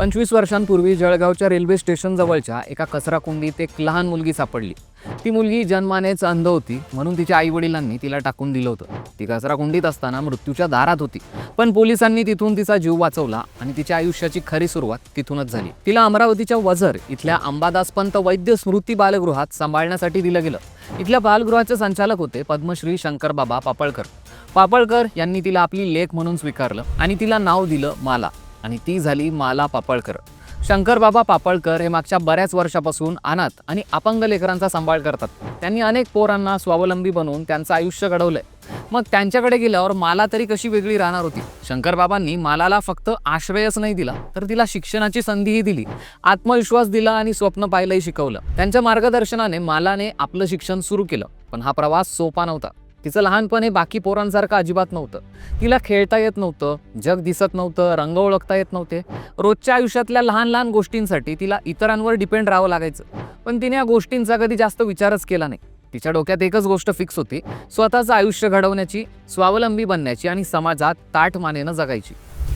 पंचवीस वर्षांपूर्वी जळगावच्या रेल्वे स्टेशनजवळच्या एका कचरा कुंडीत एक लहान मुलगी सापडली. ती मुलगी जन्मानेच अंध होती म्हणून तिच्या आईवडिलांनी तिला टाकून दिलं होतं. ती कचरा कुंडीत असताना मृत्यूच्या दारात होती. पण पोलिसांनी तिथून तिचा जीव वाचवला आणि तिच्या आयुष्याची खरी सुरुवात तिथूनच झाली. तिला अमरावतीच्या वझर इथल्या अंबादास पंत वैद्य स्मृती बालगृहात सांभाळण्यासाठी दिलं गेलं. इथल्या बालगृहाचे संचालक होते पद्मश्री शंकरबाबा पापळकर. पापळकर यांनी तिला आपली लेख म्हणून स्वीकारलं आणि तिला नाव दिलं माला. आणि ती झाली माला पापळकर. शंकरबाबा पापळकर हे मागच्या बऱ्याच वर्षापासून अनाथ आणि अपंग लेकरांचा सांभाळ करतात. त्यांनी अनेक पोरांना स्वावलंबी बनवून त्यांचं आयुष्य घडवलंय. मग त्यांच्याकडे गेल्यावर माला तरी कशी वेगळी राहणार होती? शंकरबाबांनी मालाला फक्त आश्रयच नाही दिला तर तिला शिक्षणाची संधीही दिली. आत्मविश्वास दिला आणि स्वप्न पाहायलाही शिकवलं. त्यांच्या मार्गदर्शनाने मालाने आपलं शिक्षण सुरू केलं पण हा प्रवास सोपा नव्हता. तिचं लहानपण हे बाकी पोरांसारखं अजिबात नव्हतं. तिला खेळता येत नव्हतं जग दिसत नव्हतं रंग ओळखता येत नव्हते. रोजच्या आयुष्यातल्या लहान लहान गोष्टींसाठी तिला इतरांवर डिपेंड राहावं लागायचं. पण तिने या गोष्टींचा कधी जास्त विचारच केला नाही. तिच्या डोक्यात एकच गोष्ट फिक्स होती स्वतःचं आयुष्य घडवण्याची स्वावलंबी बनण्याची आणि समाजात ताठ मानेनं जगायची.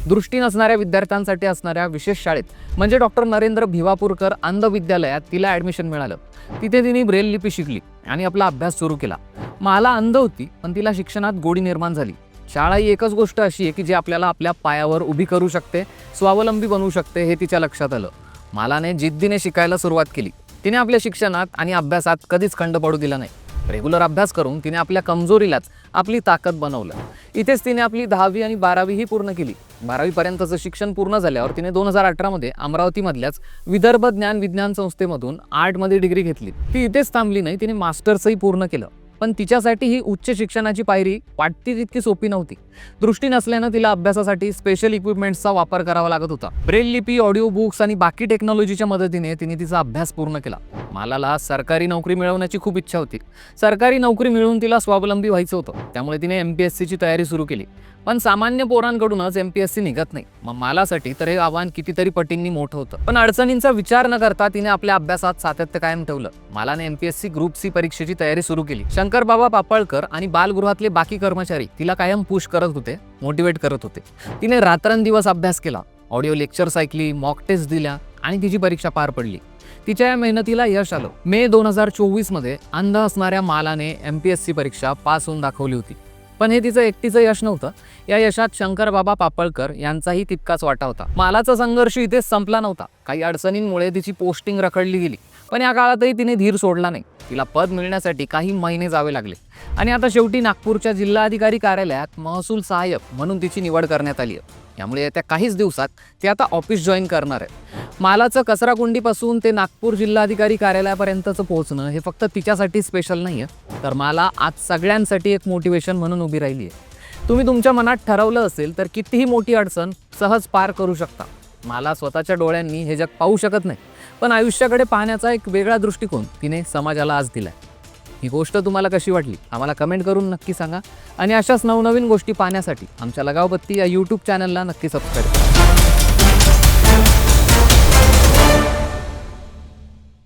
दृष्टी नसणाऱ्या विद्यार्थ्यांसाठी असणाऱ्या विशेष शाळेत म्हणजे डॉक्टर नरेंद्र भिवापूरकर अंध विद्यालयात तिला ॲडमिशन मिळालं. तिथे तिने ब्रेल लिपी शिकली आणि आपला अभ्यास सुरू केला. माला अंध होती पण तिला शिक्षणात गोडी निर्माण झाली. शाळा ही एकच गोष्ट अशी आहे की जी आपल्याला आपल्या पायावर उभी करू शकते स्वावलंबी बनवू शकते हे तिच्या लक्षात आलं. मालाने जिद्दीने शिकायला सुरुवात केली. तिने आपल्या शिक्षणात आणि अभ्यासात कधीच खंड पडू दिला नाही. रेग्युलर अभ्यास करून तिने आपल्या कमजोरीलाच आपली ताकद बनवलं. इथेच तिने आपली दहावी आणि बारावीही पूर्ण केली. बारावीपर्यंतचं शिक्षण पूर्ण झाल्यावर तिने दोन हजार अठरामध्ये अमरावतीमधल्याच विदर्भ ज्ञान विज्ञान संस्थेमधून आर्टमध्ये डिग्री घेतली. ती इथेच थांबली नाही तिने मास्टर्सही पूर्ण केलं. पण तिच्यासाठी ही उच्च शिक्षणाची पायरी वाटती तितकी सोपी नव्हती. दृष्टी नसल्यानं तिला अभ्यासासाठी स्पेशल इक्विपमेंट्सचा वापर करावा लागत होता. ब्रेल लिपी ऑडिओ बुक्स आणि बाकी टेक्नॉलॉजीच्या मदतीने तिने तिचा अभ्यास पूर्ण केला. मालाला सरकारी नोकरी मिळवण्याची खूप इच्छा होती. सरकारी नोकरी मिळवून तिला स्वावलंबी व्हायचं होतं. त्यामुळे तिने एम पी एस सीची तयारी सुरू केली. पण सामान्य पोरांकडूनच एम पी एस सी निघत नाही. मग मालासाठी तर हे आव्हान कितीतरी पटींनी मोठं होतं. पण अडचणींचा विचार न करता तिने आपल्या अभ्यासात सातत्य कायम ठेवलं. मालाने M P S C group C परीक्षेची तयारी सुरू केली. शंकरबाबा पापळकर आणि बालगृहातले बाकी कर्मचारी तिला कायम पुश करत होते मोटिवेट करत होते. तिने रात्रंदिवस अभ्यास केला ऑडिओ लेक्चर्स ऐकली मॉक टेस्ट दिल्या आणि तिची परीक्षा पार पडली. तिच्या या मेहनतीला यश आलं. मे दोन हजार चोवीसमध्ये अंध असणाऱ्या मालाने एम पी एस सी परीक्षा पास होऊन दाखवली होती. पण हे तिचं एकटीचं यश नव्हतं. या यशात शंकर बाबा पापळकर यांचाही तितकाच वाटा होता. मालाचा संघर्ष इथेच संपला नव्हता. काही अडचणींमुळे तिची पोस्टिंग रखडली गेली. पण या काळातही तिने धीर सोडला नाही. तिला पद मिळण्यासाठी काही महिने जावे लागले. आणि आता शेवटी नागपूरच्या जिल्हाधिकारी कार्यालयात महसूल सहाय्यक म्हणून तिची निवड करण्यात आली आहे. यामुळे येत्या काहीच दिवसात ते आता ऑफिस जॉईन करणार आहेत. मालाचं कचराकुंडीपासून ते नागपूर जिल्हाधिकारी कार्यालयापर्यंतचं पोहोचणं हे फक्त तिच्यासाठी स्पेशल नाही आहे तर मला आज सगळ्यांसाठी एक मोटिवेशन म्हणून उभी राहिली आहे तुम्ही तुमच्या मनात ठरवलं असेल तर कितीही मोठी अडचण सहज पार करू शकता. मला स्वतःच्या डोळ्यांनी हे जग पाहू शकत नाही पण आयुष्याकडे पाहण्याचा एक वेगळा दृष्टिकोन तिने समाजाला आज दिलाय. ही गोष्ट तुम्हाला कशी वाटली? आम्हाला कमेंट करून नक्की सांगा. आणि अशाच नवनवीन गोष्टी पाहण्यासाठी आमच्या लगावबत्ती या यूट्यूब चॅनलला नक्की सबस्क्राईब करा.